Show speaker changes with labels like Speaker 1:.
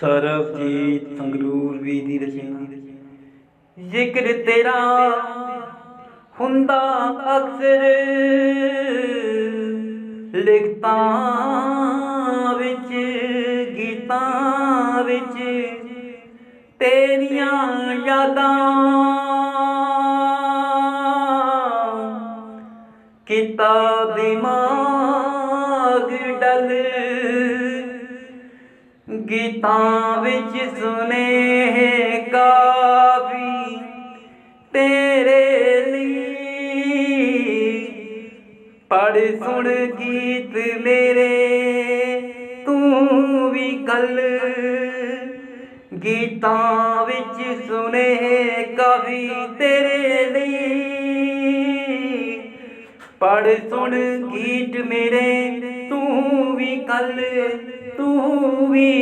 Speaker 1: ਸਰਬਜੀਤ ਸੰਗਰੂਰ ਵੀ ਦੀ ਰਚਨਾ। ਜ਼ਿਕਰ ਤੇਰਾ ਹੁੰਦਾ ਅਕਸਰ, ਲਿਖਤਾਂ ਵਿੱਚ, ਗੀਤਾਂ ਵਿੱਚ, ਤੇਰੀਆਂ ਯਾਦਾਂ ਕੀਤਾ ਦਿਮਾਗ ਡਲ। ਗੀਤਾਂ ਵਿੱਚ ਸੁਨੇ ਕਾਫੀ ਤੇਰੇ ਲਈ। ਪੜ ਸੁਣ ਗੀਤ ਮੇਰੇ, ਤੂੰ ਵੀ ਕੱਲ। ਗੀਤਾਂ ਵਿੱਚ ਸੁਨੇ ਕਾਫੀ ਤੇਰੇ ਲਈ। ਪੜ ਸੁਣ ਗੀਤ ਮੇਰੇ ਤੂੰ ਵੀ ਕੱਲ ਤੂੰ ਵੀ